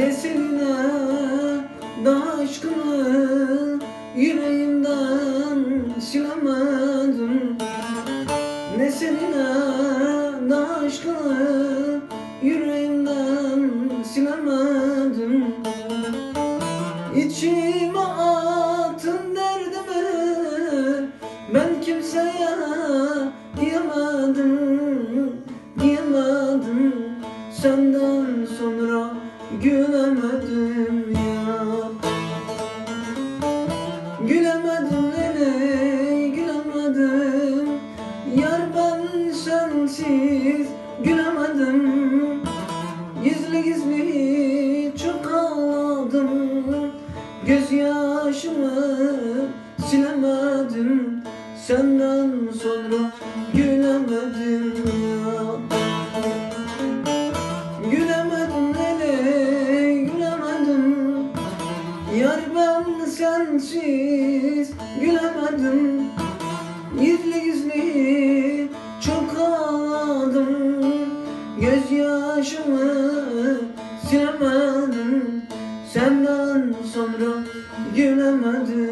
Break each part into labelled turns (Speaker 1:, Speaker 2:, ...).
Speaker 1: Ne seninle daha aşkını yüreğimden silemedim. Ne seninle daha aşkını yüreğimden silemedim. İçime attın sensiz gülemedim. Gizli gizli çok ağladım. Gözyaşımı silemedim. Senden sonra gülemedim Gülemedim hele gülemedim. Yar ben sensiz gülemedim. Gizli gizli ağladım Gözyaşımı silemedim Senden sonra gülemedim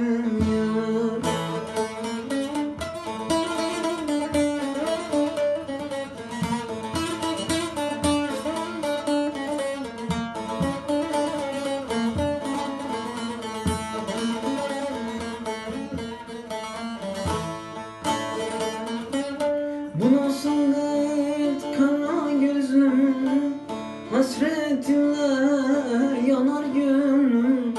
Speaker 1: Hasretinle yanar gönlüm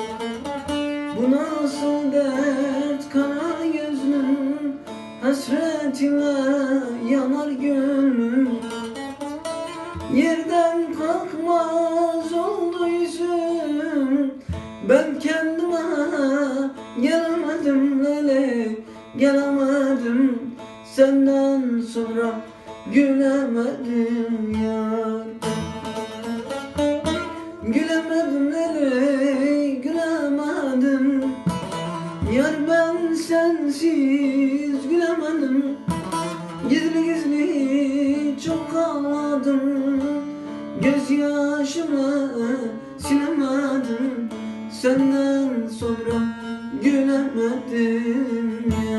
Speaker 1: Bu nasıl dert? Kara gözlüm Hasretinle yanar gönlüm Yerden kalkmaz oldu yüzüm. Ben kendime gelemedim hele Gelemedim. Senden sonra Gülemedim yar gülemedim Gizli gizli çok ağladım. Göz Gözyaşımı silemedim Senden sonra gülemedim ya.